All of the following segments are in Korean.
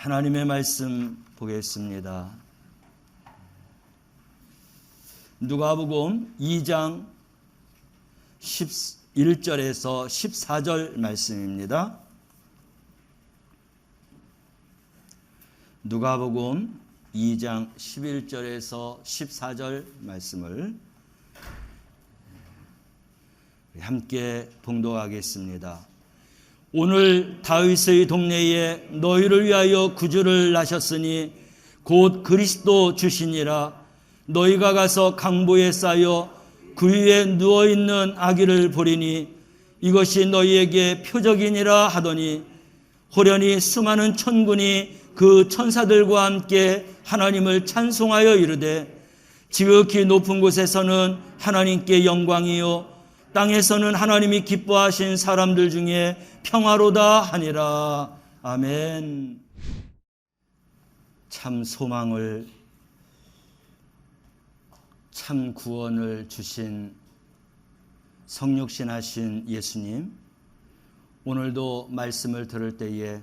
하나님의 말씀 보겠습니다. 누가복음 2장 11절에서 14절 말씀입니다. 누가복음 2장 11절에서 14절 말씀을 함께 봉독하겠습니다. 오늘 다윗의 동네에 너희를 위하여 구주를 나셨으니 곧 그리스도 주시니라. 너희가 가서 강보에 쌓여 그 위에 누워 있는 아기를 보리니 이것이 너희에게 표적이니라 하더니 호련히 수많은 천군이 그 천사들과 함께 하나님을 찬송하여 이르되 지극히 높은 곳에서는 하나님께 영광이요 땅에서는 하나님이 기뻐하신 사람들 중에 평화로다 하니라. 아멘. 참 소망을, 참 구원을 주신 성육신 하신 예수님, 오늘도 말씀을 들을 때에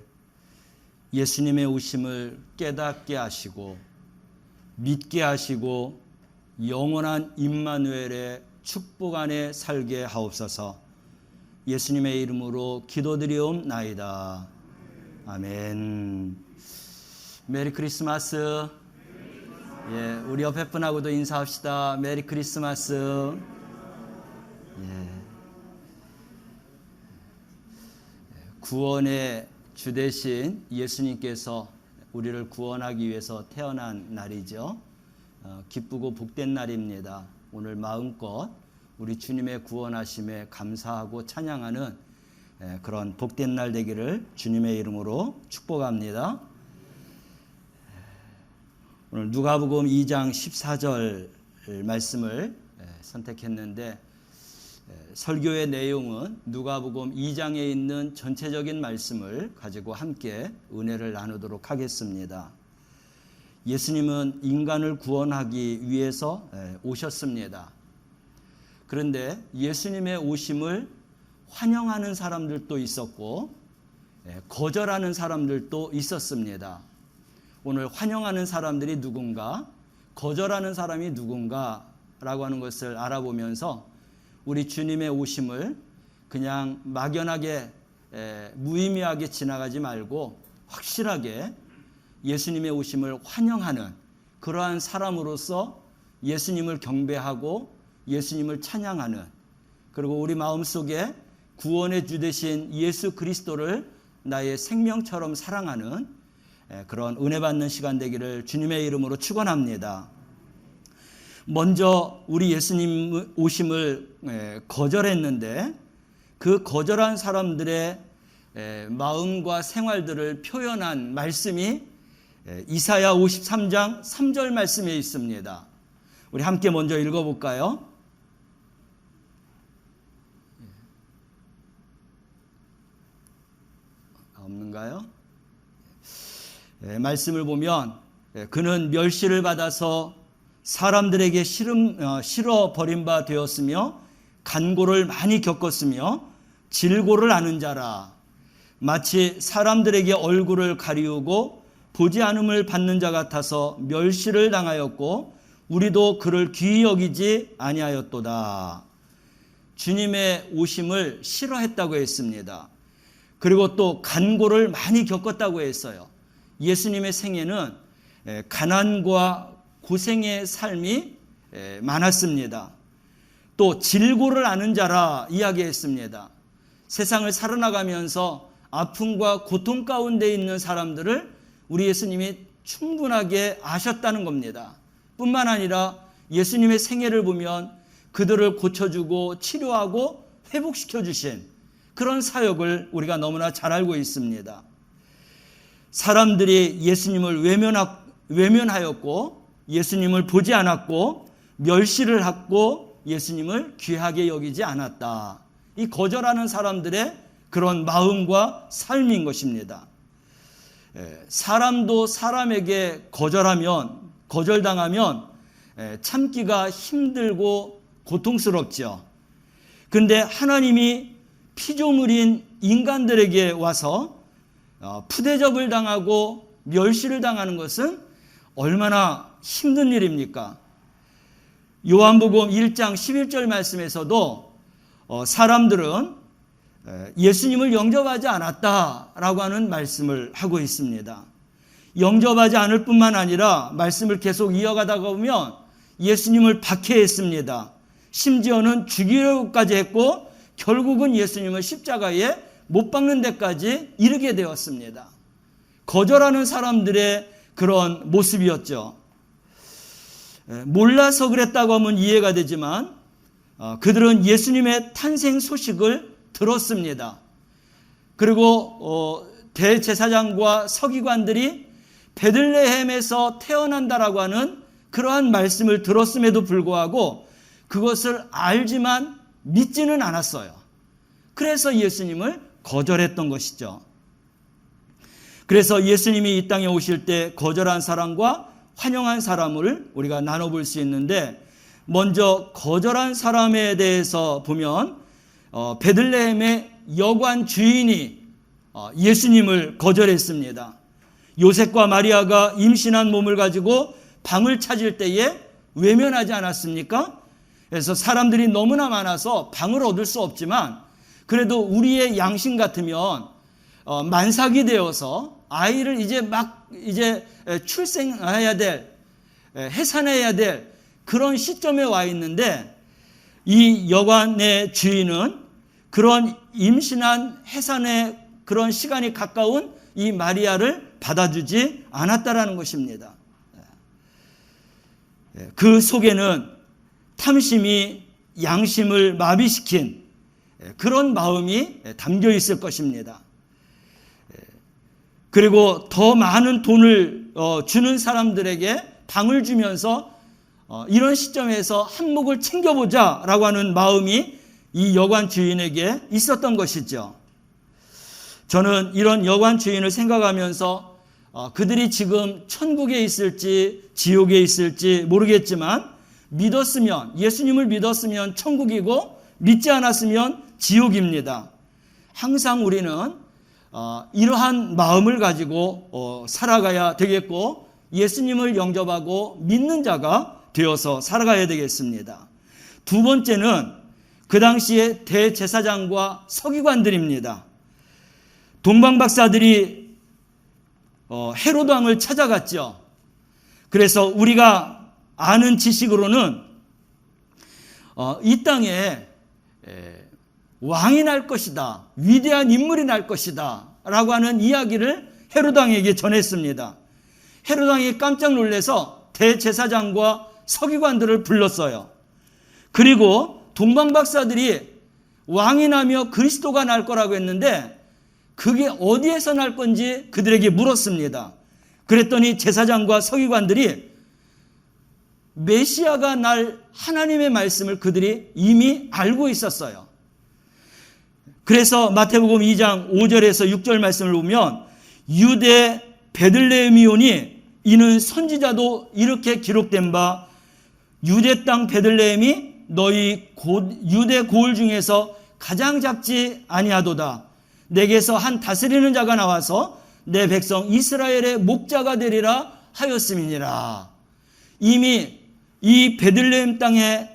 예수님의 오심을 깨닫게 하시고 믿게 하시고 영원한 임마누엘의 축복 안에 살게 하옵소서. 예수님의 이름으로 기도드리옵나이다. 아멘. 메리 크리스마스. 예, 우리 옆에 분하고도 인사합시다. 메리 크리스마스. 예. 구원의 주 대신 예수님께서 우리를 구원하기 위해서 태어난 날이죠. 어, 기쁘고 복된 날입니다. 오늘 마음껏 우리 주님의 구원하심에 감사하고 찬양하는 예, 그런 복된 날 되기를 주님의 이름으로 축복합니다. 오늘 누가복음 2장 14절 말씀을 예, 선택했는데 예, 설교의 내용은 누가복음 2장에 있는 전체적인 말씀을 가지고 함께 은혜를 나누도록 하겠습니다. 예수님은 인간을 구원하기 위해서 예, 오셨습니다. 그런데 예수님의 오심을 환영하는 사람들도 있었고 예, 거절하는 사람들도 있었습니다. 오늘 환영하는 사람들이 누군가, 거절하는 사람이 누군가라고 하는 것을 알아보면서 우리 주님의 오심을 그냥 막연하게 무의미하게 지나가지 말고 확실하게 예수님의 오심을 환영하는 그러한 사람으로서 예수님을 경배하고 예수님을 찬양하는 그리고 우리 마음 속에 구원의 주 되신 예수 그리스도를 나의 생명처럼 사랑하는 그런 은혜 받는 시간 되기를 주님의 이름으로 축원합니다. 먼저 우리 예수님 오심을 거절했는데 그 거절한 사람들의 마음과 생활들을 표현한 말씀이 이사야 53장 3절 말씀에 있습니다. 우리 함께 먼저 읽어볼까요? 없는가요? 말씀을 보면 그는 멸시를 받아서 사람들에게 싫음, 어, 싫어 버림바 되었으며 간고를 많이 겪었으며 질고를 아는 자라 마치 사람들에게 얼굴을 가리우고 보지 않음을 받는 자 같아서 멸시를 당하였고 우리도 그를 귀히 여기지 아니하였도다. 주님의 오심을 싫어했다고 했습니다. 그리고 또 간고를 많이 겪었다고 했어요. 예수님의 생애는 가난과 고생의 삶이 많았습니다. 또 질고를 아는 자라 이야기했습니다. 세상을 살아나가면서 아픔과 고통 가운데 있는 사람들을 우리 예수님이 충분하게 아셨다는 겁니다. 뿐만 아니라 예수님의 생애를 보면 그들을 고쳐주고 치료하고 회복시켜 주신 그런 사역을 우리가 너무나 잘 알고 있습니다. 사람들이 예수님을 외면하였고 예수님을 보지 않았고 멸시를 하고 예수님을 귀하게 여기지 않았다. 이 거절하는 사람들의 그런 마음과 삶인 것입니다. 사람도 사람에게 거절하면 거절당하면 참기가 힘들고 고통스럽죠. 근데 하나님이 피조물인 인간들에게 와서 어, 푸대접을 당하고 멸시를 당하는 것은 얼마나 힘든 일입니까? 요한복음 1장 11절 말씀에서도 어, 사람들은 예수님을 영접하지 않았다라고 하는 말씀을 하고 있습니다. 영접하지 않을 뿐만 아니라 말씀을 계속 이어가다가 보면 예수님을 박해했습니다. 심지어는 죽이려고까지 했고 결국은 예수님을 십자가에 못 박는 데까지 이르게 되었습니다. 거절하는 사람들의 그런 모습이었죠. 몰라서 그랬다고 하면 이해가 되지만 어, 그들은 예수님의 탄생 소식을 들었습니다. 그리고 어, 대제사장과 서기관들이 베들레헴에서 태어난다라고 하는 그러한 말씀을 들었음에도 불구하고 그것을 알지만 믿지는 않았어요. 그래서 예수님을 거절했던 것이죠. 그래서 예수님이 이 땅에 오실 때 거절한 사람과 환영한 사람을 우리가 나눠볼 수 있는데 먼저 거절한 사람에 대해서 보면 어, 베들레헴의 여관 주인이 어, 예수님을 거절했습니다. 요셉과 마리아가 임신한 몸을 가지고 방을 찾을 때에 외면하지 않았습니까? 그래서 사람들이 너무나 많아서 방을 얻을 수 없지만 그래도 우리의 양심 같으면 어, 만삭이 되어서 아이를 이제 막 이제 출생해야 될 해산해야 될 그런 시점에 와 있는데 이 여관의 주인은 그런 임신한 해산의 그런 시간이 가까운 이 마리아를 받아주지 않았다라는 것입니다. 그 속에는 탐심이 양심을 마비시킨 그런 마음이 담겨 있을 것입니다. 그리고 더 많은 돈을 어, 주는 사람들에게 방을 주면서 어, 이런 시점에서 한몫을 챙겨보자라고 하는 마음이 이 여관 주인에게 있었던 것이죠. 저는 이런 여관 주인을 생각하면서 어, 그들이 지금 천국에 있을지 지옥에 있을지 모르겠지만 믿었으면 예수님을 믿었으면 천국이고 믿지 않았으면 지옥입니다. 항상 우리는 어, 이러한 마음을 가지고 어, 살아가야 되겠고 예수님을 영접하고 믿는 자가 되어서 살아가야 되겠습니다. 두 번째는 그 당시에 대제사장과 서기관들입니다. 동방 박사들이 어, 헤로드 왕을 찾아갔죠. 그래서 우리가 아는 지식으로는 어, 이 땅에 왕이 날 것이다. 위대한 인물이 날 것이다. 라고 하는 이야기를 헤로드 왕에게 전했습니다. 헤로드 왕이 깜짝 놀래서 대제사장과 서기관들을 불렀어요. 그리고 동방 박사들이 왕이 나며 그리스도가 날 거라고 했는데 그게 어디에서 날 건지 그들에게 물었습니다. 그랬더니 제사장과 서기관들이 메시아가 날 하나님의 말씀을 그들이 이미 알고 있었어요. 그래서 마태복음 2장 5절에서 6절 말씀을 보면 유대 베들레헴이오니 이는 선지자도 이렇게 기록된 바 유대 땅 베들레헴이 너희 고, 유대 고을 중에서 가장 작지 아니하도다. 내게서 한 다스리는 자가 나와서 내 백성 이스라엘의 목자가 되리라 하였음이니라. 이미 이 베들레헴 땅에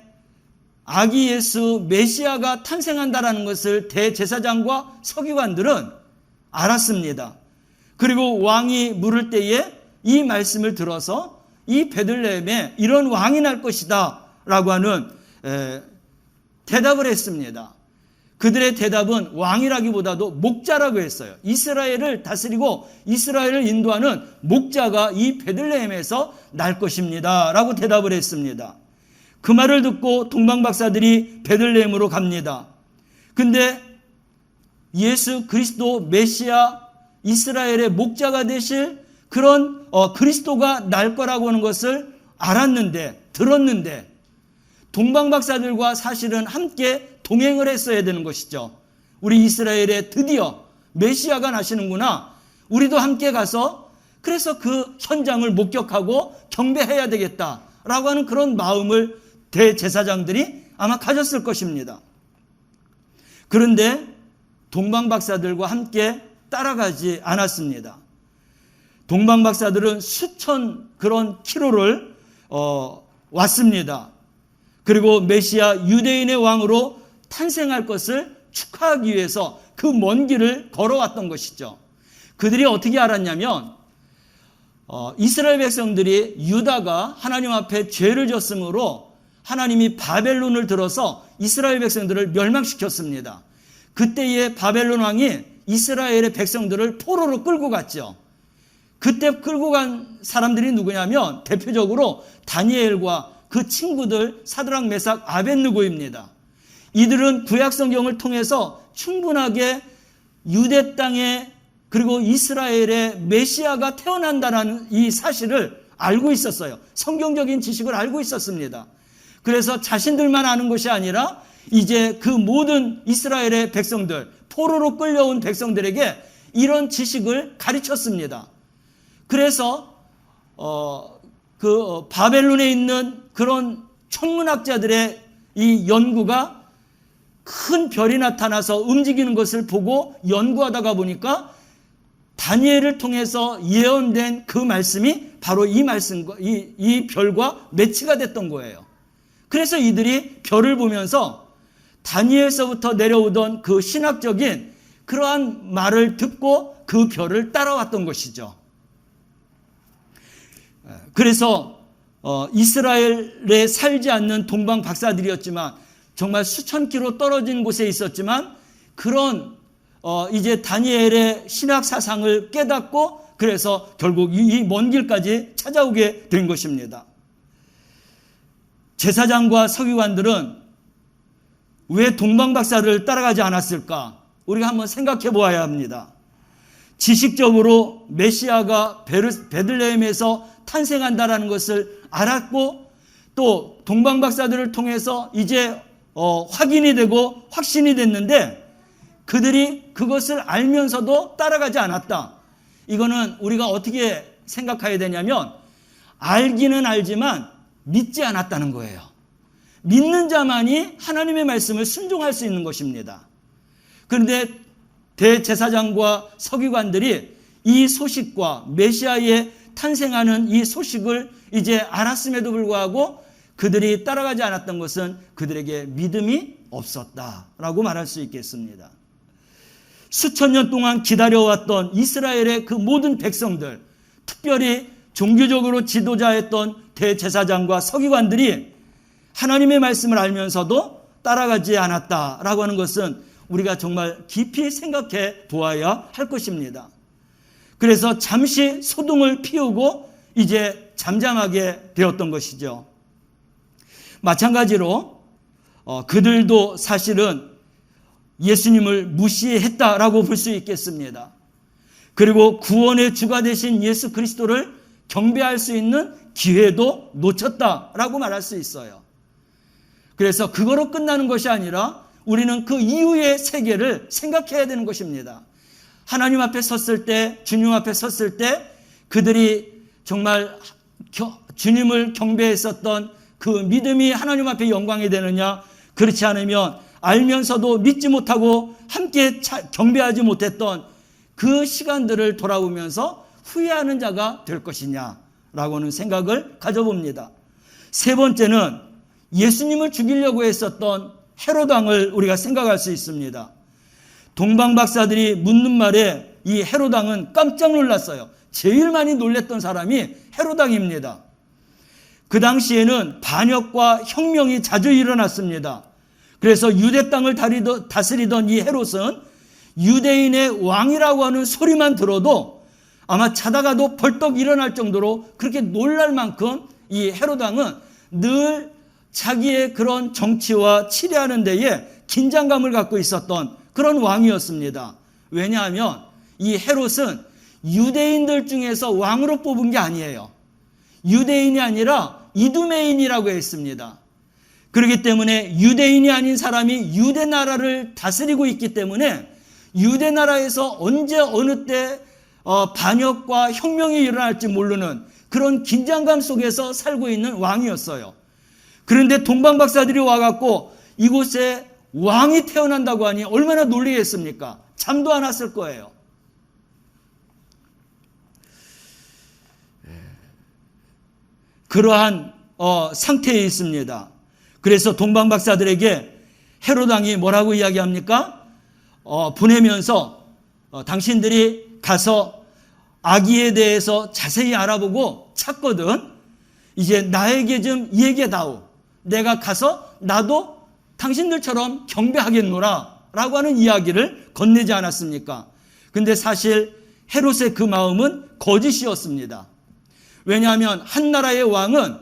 아기 예수 메시아가 탄생한다라는 것을 대제사장과 서기관들은 알았습니다. 그리고 왕이 물을 때에 이 말씀을 들어서 이 베들레헴에 이런 왕이 날 것이다라고 하는 대답을 했습니다. 그들의 대답은 왕이라기보다도 목자라고 했어요. 이스라엘을 다스리고 이스라엘을 인도하는 목자가 이 베들레헴에서 날 것입니다. 라고 대답을 했습니다. 그 말을 듣고 동방 박사들이 베들레헴으로 갑니다. 근데 예수 그리스도 메시아 이스라엘의 목자가 되실 그런 어, 그리스도가 날 거라고 하는 것을 알았는데 들었는데 동방박사들과 사실은 함께 동행을 했어야 되는 것이죠. 우리 이스라엘에 드디어 메시아가 나시는구나. 우리도 함께 가서 그래서 그 현장을 목격하고 경배해야 되겠다라고 하는 그런 마음을 대제사장들이 아마 가졌을 것입니다. 그런데 동방박사들과 함께 따라가지 않았습니다. 동방 박사들은 수천 그런 키로를 어, 왔습니다. 그리고 메시아 유대인의 왕으로 탄생할 것을 축하하기 위해서 그 먼 길을 걸어왔던 것이죠. 그들이 어떻게 알았냐면 어, 이스라엘 백성들이 유다가 하나님 앞에 죄를 졌으므로 하나님이 바벨론을 들어서 이스라엘 백성들을 멸망시켰습니다. 그때의 바벨론 왕이 이스라엘의 백성들을 포로로 끌고 갔죠. 그때 끌고 간 사람들이 누구냐면 대표적으로 다니엘과 그 친구들 사드락 메삭 아벤누고입니다. 이들은 구약 성경을 통해서 충분하게 유대 땅에 그리고 이스라엘의 메시아가 태어난다는 이 사실을 알고 있었어요. 성경적인 지식을 알고 있었습니다. 그래서 자신들만 아는 것이 아니라 이제 그 모든 이스라엘의 백성들, 포로로 끌려온 백성들에게 이런 지식을 가르쳤습니다. 그래서 어, 그 바벨론에 있는 그런 천문학자들의 이 연구가 큰 별이 나타나서 움직이는 것을 보고 연구하다가 보니까 다니엘을 통해서 예언된 그 말씀이 바로 이 말씀과 이, 이 별과 매치가 됐던 거예요. 그래서 이들이 별을 보면서 다니엘서부터 내려오던 그 신학적인 그러한 말을 듣고 그 별을 따라왔던 것이죠. 그래서 어, 이스라엘에 살지 않는 동방 박사들이었지만 정말 수천 킬로 떨어진 곳에 있었지만 그런 어, 이제 다니엘의 신학 사상을 깨닫고 그래서 결국 이 먼 길까지 찾아오게 된 것입니다. 제사장과 서기관들은 왜 동방 박사를 따라가지 않았을까? 우리가 한번 생각해 보아야 합니다. 지식적으로 메시아가 베들레헴에서 탄생한다라는 것을 알았고 또 동방 박사들을 통해서 이제 어, 확인이 되고 확신이 됐는데 그들이 그것을 알면서도 따라가지 않았다. 이거는 우리가 어떻게 생각해야 되냐면 알기는 알지만 믿지 않았다는 거예요. 믿는 자만이 하나님의 말씀을 순종할 수 있는 것입니다. 그런데 대제사장과 서기관들이 이 소식과 메시아의 탄생하는 이 소식을 이제 알았음에도 불구하고 그들이 따라가지 않았던 것은 그들에게 믿음이 없었다라고 말할 수 있겠습니다. 수천 년 동안 기다려왔던 이스라엘의 그 모든 백성들, 특별히 종교적으로 지도자였던 대제사장과 서기관들이 하나님의 말씀을 알면서도 따라가지 않았다라고 하는 것은 우리가 정말 깊이 생각해 보아야 할 것입니다. 그래서 잠시 소동을 피우고 이제 잠잠하게 되었던 것이죠. 마찬가지로 어, 그들도 사실은 예수님을 무시했다라고 볼 수 있겠습니다. 그리고 구원의 주가 되신 예수 그리스도를 경배할 수 있는 기회도 놓쳤다라고 말할 수 있어요. 그래서 그거로 끝나는 것이 아니라 우리는 그 이후의 세계를 생각해야 되는 것입니다. 하나님 앞에 섰을 때, 주님 앞에 섰을 때 그들이 정말 주님을 경배했었던 그 믿음이 하나님 앞에 영광이 되느냐? 그렇지 않으면 알면서도 믿지 못하고 함께 경배하지 못했던 그 시간들을 돌아보면서 후회하는 자가 될 것이냐라고는 생각을 가져봅니다. 세 번째는 예수님을 죽이려고 했었던 헤로당을 우리가 생각할 수 있습니다. 동방 박사들이 묻는 말에 이 헤로당은 깜짝 놀랐어요. 제일 많이 놀랬던 사람이 헤로당입니다. 그 당시에는 반역과 혁명이 자주 일어났습니다. 그래서 유대 땅을 다스리던 이 헤롯은 유대인의 왕이라고 하는 소리만 들어도 아마 자다가도 벌떡 일어날 정도로 그렇게 놀랄 만큼 이 헤로당은 늘 자기의 그런 정치와 치리하는 데에 긴장감을 갖고 있었던 그런 왕이었습니다. 왜냐하면 이 헤롯은 유대인들 중에서 왕으로 뽑은 게 아니에요. 유대인이 아니라 이두메인이라고 했습니다. 그렇기 때문에 유대인이 아닌 사람이 유대 나라를 다스리고 있기 때문에 유대 나라에서 언제 어느 때 어, 반역과 혁명이 일어날지 모르는 그런 긴장감 속에서 살고 있는 왕이었어요. 그런데 동방 박사들이 와갖고 이곳에 왕이 태어난다고 하니 얼마나 놀리겠습니까? 잠도 안 왔을 거예요. 그러한 어, 상태에 있습니다. 그래서 동방 박사들에게 헤롯 왕이 뭐라고 이야기합니까? 어, 보내면서 어, 당신들이 가서 아기에 대해서 자세히 알아보고 찾거든. 이제 나에게 좀 얘기해 다오. 내가 가서 나도 당신들처럼 경배하겠노라. 라고 하는 이야기를 건네지 않았습니까? 근데 사실 헤롯의 그 마음은 거짓이었습니다. 왜냐하면 한 나라의 왕은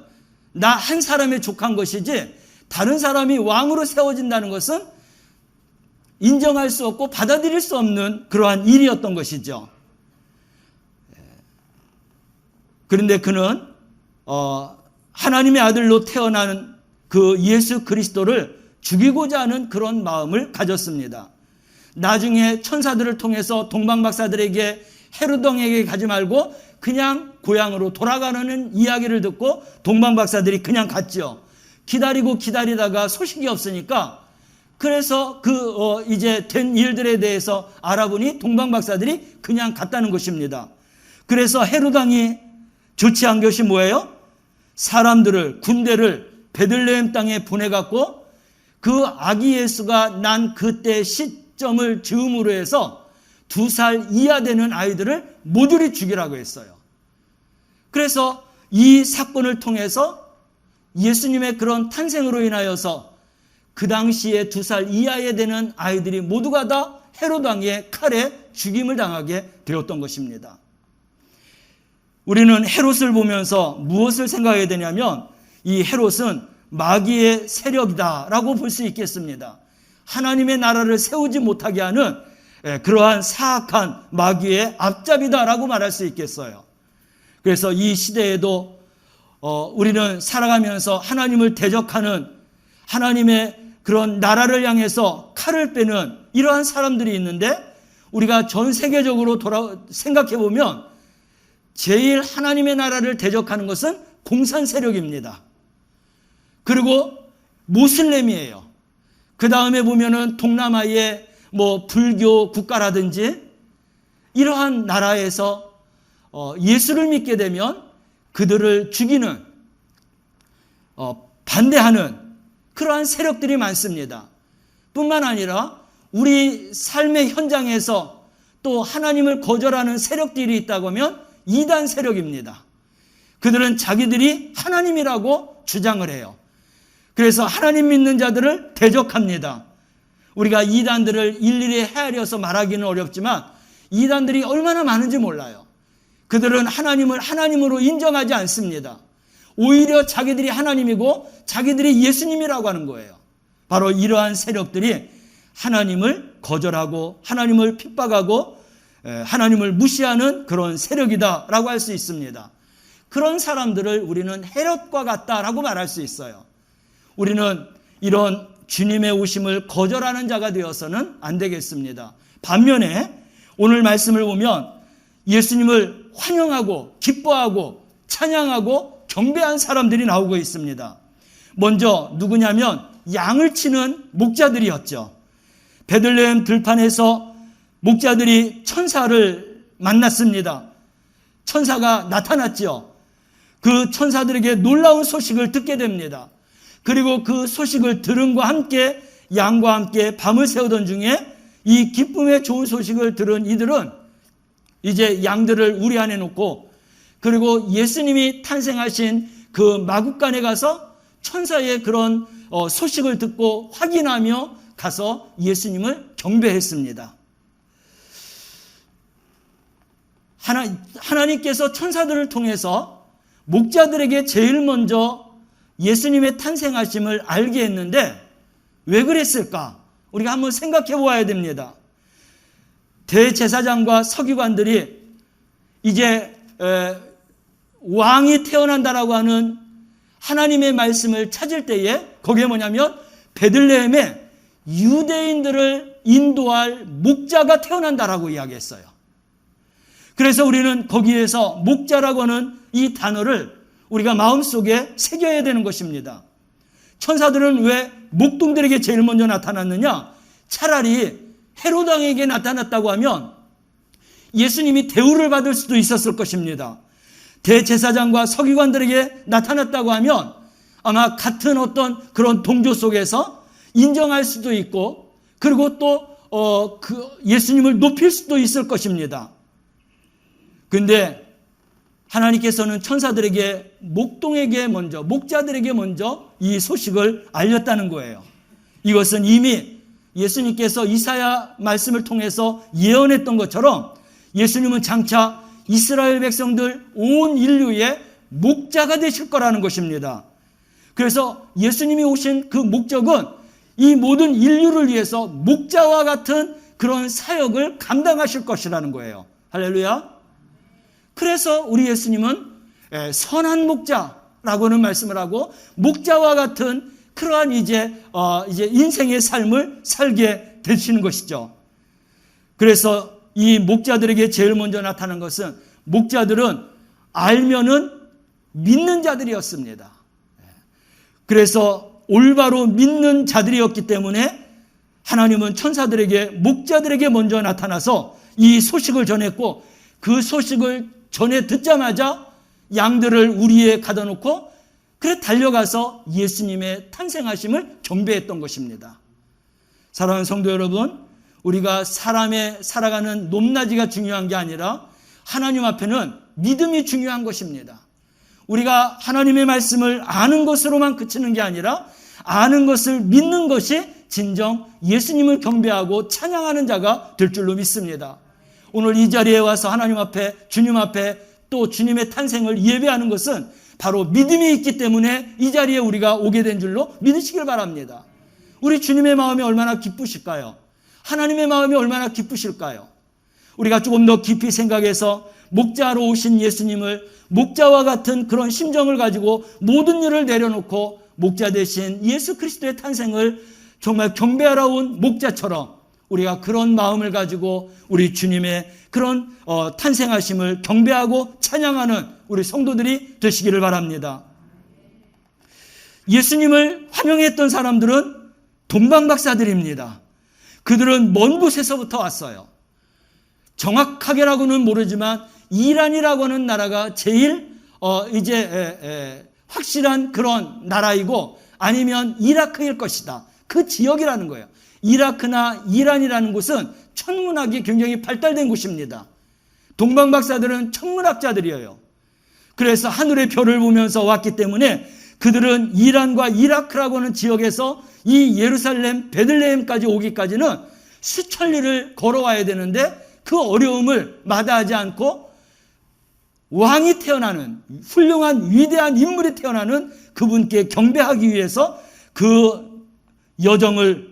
나 한 사람의 족한 것이지 다른 사람이 왕으로 세워진다는 것은 인정할 수 없고 받아들일 수 없는 그러한 일이었던 것이죠. 그런데 그는 어, 하나님의 아들로 태어나는 그 예수 그리스도를 죽이고자 하는 그런 마음을 가졌습니다. 나중에 천사들을 통해서 동방박사들에게 헤르덩에게 가지 말고 그냥 고향으로 돌아가는 이야기를 듣고 동방박사들이 그냥 갔죠. 기다리고 기다리다가 소식이 없으니까 그래서 그 어, 이제 된 일들에 대해서 알아보니 동방박사들이 그냥 갔다는 것입니다. 그래서 헤르당이 조치한 것이 뭐예요? 사람들을 군대를 베들레헴 땅에 보내갖고 그 아기 예수가 난 그때 시점을 즈음으로 해서 두 살 이하 되는 아이들을 모조리 죽이라고 했어요. 그래서 이 사건을 통해서 예수님의 그런 탄생으로 인하여서 그 당시에 두 살 이하에 되는 아이들이 모두가 다 헤롯 왕의 칼에 죽임을 당하게 되었던 것입니다. 우리는 헤롯을 보면서 무엇을 생각해야 되냐면 이 헤롯은 마귀의 세력이다라고 볼 수 있겠습니다. 하나님의 나라를 세우지 못하게 하는 예, 그러한 사악한 마귀의 앞잡이다라고 말할 수 있겠어요. 그래서 이 시대에도 어, 우리는 살아가면서 하나님을 대적하는 하나님의 그런 나라를 향해서 칼을 빼는 이러한 사람들이 있는데 우리가 전 세계적으로 돌아 생각해 보면 제일 하나님의 나라를 대적하는 것은 공산 세력입니다. 그리고 모슬렘이에요. 그 다음에 보면은 동남아의 뭐 불교 국가라든지 이러한 나라에서 어, 예수를 믿게 되면 그들을 죽이는 어, 반대하는 그러한 세력들이 많습니다. 뿐만 아니라 우리 삶의 현장에서 또 하나님을 거절하는 세력들이 있다고 하면 이단 세력입니다. 그들은 자기들이 하나님이라고 주장을 해요. 그래서 하나님 믿는 자들을 대적합니다. 우리가 이단들을 일일이 헤아려서 말하기는 어렵지만 이단들이 얼마나 많은지 몰라요. 그들은 하나님을 하나님으로 인정하지 않습니다. 오히려 자기들이 하나님이고 자기들이 예수님이라고 하는 거예요. 바로 이러한 세력들이 하나님을 거절하고 하나님을 핍박하고 하나님을 무시하는 그런 세력이다라고 할 수 있습니다. 그런 사람들을 우리는 헤롯과 같다라고 말할 수 있어요. 우리는 이런 주님의 오심을 거절하는 자가 되어서는 안 되겠습니다. 반면에 오늘 말씀을 보면 예수님을 환영하고 기뻐하고 찬양하고 경배한 사람들이 나오고 있습니다. 먼저 누구냐면 양을 치는 목자들이었죠. 베들레헴 들판에서 목자들이 천사를 만났습니다. 천사가 나타났지요. 그 천사들에게 놀라운 소식을 듣게 됩니다. 그리고 그 소식을 들은과 함께 양과 함께 밤을 새우던 중에 이 기쁨의 좋은 소식을 들은 이들은 이제 양들을 우리 안에 놓고 그리고 예수님이 탄생하신 그 마국간에 가서 천사의 그런 어, 소식을 듣고 확인하며 가서 예수님을 경배했습니다. 하나, 하나님께서 천사들을 통해서 목자들에게 제일 먼저 예수님의 탄생하심을 알게 했는데 왜 그랬을까? 우리가 한번 생각해 보아야 됩니다. 대제사장과 서기관들이 이제 왕이 태어난다라고 하는 하나님의 말씀을 찾을 때에 거기에 뭐냐면 베들레헴에 유대인들을 인도할 목자가 태어난다라고 이야기했어요. 그래서 우리는 거기에서 목자라고 하는 이 단어를 우리가 마음속에 새겨야 되는 것입니다. 천사들은 왜 목동들에게 제일 먼저 나타났느냐? 차라리 헤로당에게 나타났다고 하면 예수님이 대우를 받을 수도 있었을 것입니다. 대제사장과 서기관들에게 나타났다고 하면 아마 같은 어떤 그런 동조 속에서 인정할 수도 있고 그리고 또 어, 그 예수님을 높일 수도 있을 것입니다. 근데 하나님께서는 천사들에게 목동에게 먼저 목자들에게 먼저 이 소식을 알렸다는 거예요. 이것은 이미 예수님께서 이사야 말씀을 통해서 예언했던 것처럼 예수님은 장차 이스라엘 백성들 온 인류의 목자가 되실 거라는 것입니다. 그래서 예수님이 오신 그 목적은 이 모든 인류를 위해서 목자와 같은 그런 사역을 감당하실 것이라는 거예요. 할렐루야. 그래서 우리 예수님은 예, 선한 목자라고 는 말씀을 하고 목자와 같은 그러한 이제 어 이제 인생의 삶을 살게 되시는 것이죠. 그래서 이 목자들에게 제일 먼저 나타난 것은 목자들은 알면은 믿는 자들이었습니다. 그래서 올바로 믿는 자들이었기 때문에 하나님은 천사들에게 목자들에게 먼저 나타나서 이 소식을 전했고 그 소식을 전해 듣자마자 양들을 우리에 가다 놓고 그래 달려가서 예수님의 탄생하심을 경배했던 것입니다. 사랑하는 성도 여러분, 우리가 사람의 살아가는 높낮이가 중요한 게 아니라 하나님 앞에는 믿음이 중요한 것입니다. 우리가 하나님의 말씀을 아는 것으로만 그치는 게 아니라 아는 것을 믿는 것이 진정 예수님을 경배하고 찬양하는 자가 될 줄로 믿습니다. 오늘 이 자리에 와서 하나님 앞에 주님 앞에 또 주님의 탄생을 예배하는 것은 바로 믿음이 있기 때문에 이 자리에 우리가 오게 된 줄로 믿으시길 바랍니다. 우리 주님의 마음이 얼마나 기쁘실까요? 하나님의 마음이 얼마나 기쁘실까요? 우리가 조금 더 깊이 생각해서 목자로 오신 예수님을 목자와 같은 그런 심정을 가지고 모든 일을 내려놓고 목자 대신 예수 그리스도의 탄생을 정말 경배하러 온 목자처럼 우리가 그런 마음을 가지고 우리 주님의 그런 어, 탄생하심을 경배하고 찬양하는 우리 성도들이 되시기를 바랍니다. 예수님을 환영했던 사람들은 동방박사들입니다. 그들은 먼 곳에서부터 왔어요. 정확하게라고는 모르지만 이란이라고 하는 나라가 제일 어, 이제 에, 에, 확실한 그런 나라이고 아니면 이라크일 것이다. 그 지역이라는 거예요. 이라크나 이란이라는 곳은 천문학이 굉장히 발달된 곳입니다. 동방 박사들은 천문학자들이에요. 그래서 하늘의 별을 보면서 왔기 때문에 그들은 이란과 이라크라고 하는 지역에서 이 예루살렘 베들레헴까지 오기까지는 수천 리를 걸어와야 되는데 그 어려움을 마다하지 않고 왕이 태어나는 훌륭한 위대한 인물이 태어나는 그분께 경배하기 위해서 그 여정을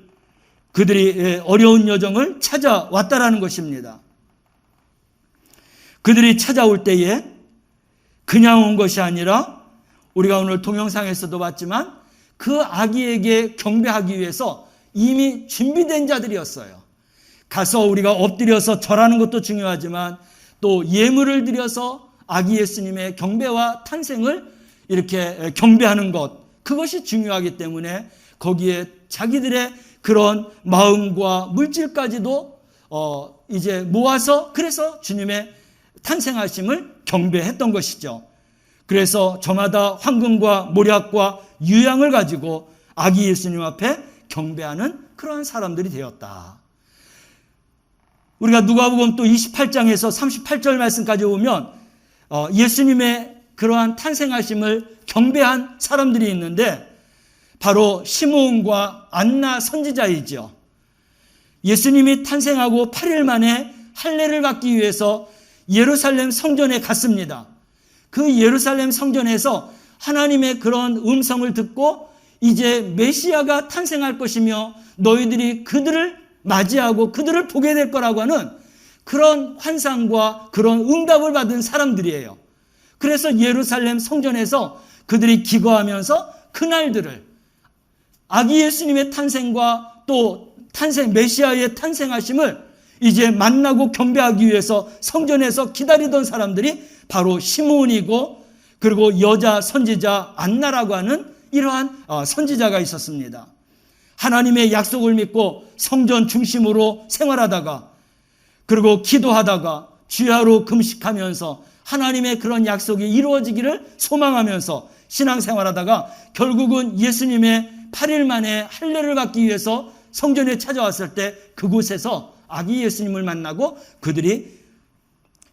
그들이 어려운 여정을 찾아왔다라는 것입니다. 그들이 찾아올 때에 그냥 온 것이 아니라 우리가 오늘 동영상에서도 봤지만 그 아기에게 경배하기 위해서 이미 준비된 자들이었어요. 가서 우리가 엎드려서 절하는 것도 중요하지만 또 예물을 드려서 아기 예수님의 경배와 탄생을 이렇게 경배하는 것 그것이 중요하기 때문에 거기에 자기들의 그런 마음과 물질까지도 어 이제 모아서 그래서 주님의 탄생하심을 경배했던 것이죠. 그래서 저마다 황금과 모략과 유향을 가지고 아기 예수님 앞에 경배하는 그러한 사람들이 되었다. 우리가 누가복음 또 28장에서 38절 말씀까지 보면 어, 예수님의 그러한 탄생하심을 경배한 사람들이 있는데 바로 시므온과 안나 선지자이죠. 예수님이 탄생하고 8일 만에 할례를 받기 위해서 예루살렘 성전에 갔습니다. 그 예루살렘 성전에서 하나님의 그런 음성을 듣고 이제 메시아가 탄생할 것이며 너희들이 그들을 맞이하고 그들을 보게 될 거라고 하는 그런 환상과 그런 응답을 받은 사람들이에요. 그래서 예루살렘 성전에서 그들이 기거하면서 그날들을 아기 예수님의 탄생과 또 탄생 메시아의 탄생하심을 이제 만나고 경배하기 위해서 성전에서 기다리던 사람들이 바로 시므온이고 그리고 여자 선지자 안나라고 하는 이러한 어, 선지자가 있었습니다. 하나님의 약속을 믿고 성전 중심으로 생활하다가 그리고 기도하다가 주야로 금식하면서 하나님의 그런 약속이 이루어지기를 소망하면서 신앙생활하다가 결국은 예수님의 8일 만에 할례를 받기 위해서 성전에 찾아왔을 때 그곳에서 아기 예수님을 만나고 그들이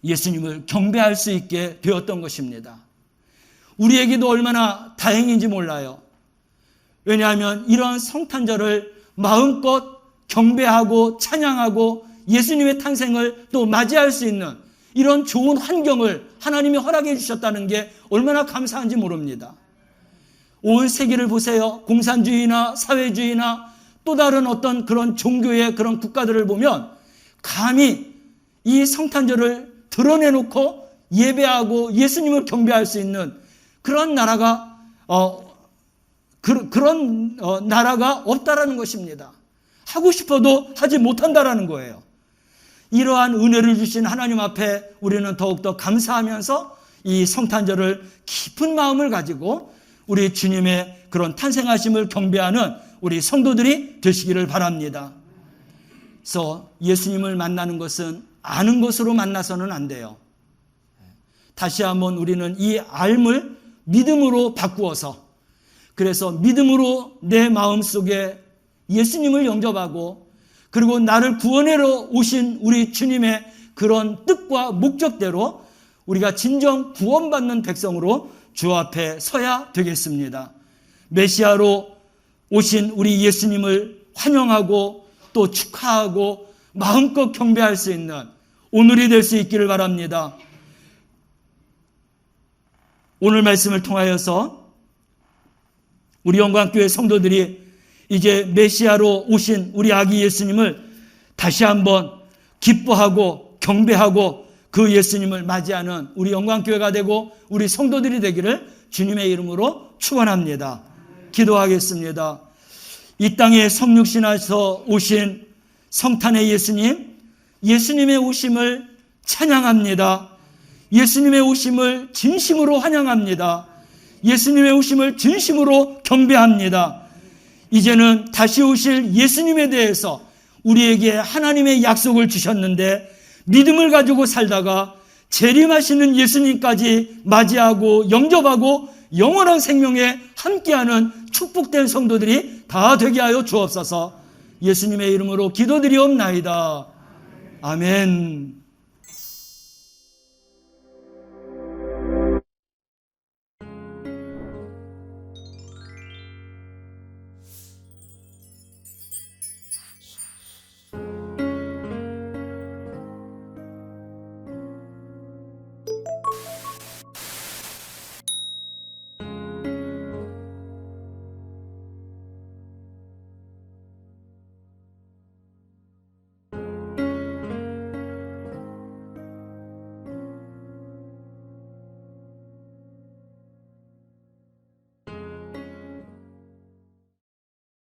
예수님을 경배할 수 있게 되었던 것입니다. 우리에게도 얼마나 다행인지 몰라요. 왜냐하면 이러한 성탄절을 마음껏 경배하고 찬양하고 예수님의 탄생을 또 맞이할 수 있는 이런 좋은 환경을 하나님이 허락해 주셨다는 게 얼마나 감사한지 모릅니다. 온 세계를 보세요. 공산주의나 사회주의나 또 다른 어떤 그런 종교의 그런 국가들을 보면 감히 이 성탄절을 드러내놓고 예배하고 예수님을 경배할 수 있는 그런 나라가 어, 그, 런 어, 나라가 없다라는 것입니다. 하고 싶어도 하지 못한다라는 거예요. 이러한 은혜를 주신 하나님 앞에 우리는 더욱더 감사하면서 이 성탄절을 깊은 마음을 가지고 우리 주님의 그런 탄생하심을 경배하는 우리 성도들이 되시기를 바랍니다. 그래서 예수님을 만나는 것은 아는 것으로 만나서는 안 돼요. 다시 한번 우리는 이 알을 믿음으로 바꾸어서 그래서 믿음으로 내 마음 속에 예수님을 영접하고 그리고 나를 구원하러 오신 우리 주님의 그런 뜻과 목적대로 우리가 진정 구원받는 백성으로 주 앞에 서야 되겠습니다. 메시아로 오신 우리 예수님을 환영하고 또 축하하고 마음껏 경배할 수 있는 오늘이 될 수 있기를 바랍니다. 오늘 말씀을 통하여서 우리 영광교회 성도들이 이제 메시아로 오신 우리 아기 예수님을 다시 한번 기뻐하고 경배하고 그 예수님을 맞이하는 우리 영광교회가 되고 우리 성도들이 되기를 주님의 이름으로 축원합니다. 기도하겠습니다. 이 땅에 성육신하서 오신 성탄의 예수님, 예수님의 오심을 찬양합니다. 예수님의 오심을 진심으로 환영합니다. 예수님의 오심을 진심으로 경배합니다. 이제는 다시 오실 예수님에 대해서 우리에게 하나님의 약속을 주셨는데 믿음을 가지고 살다가 재림하시는 예수님까지 맞이하고 영접하고 영원한 생명에 함께하는 축복된 성도들이 다 되게 하여 주옵소서 예수님의 이름으로 기도드리옵나이다. 아멘.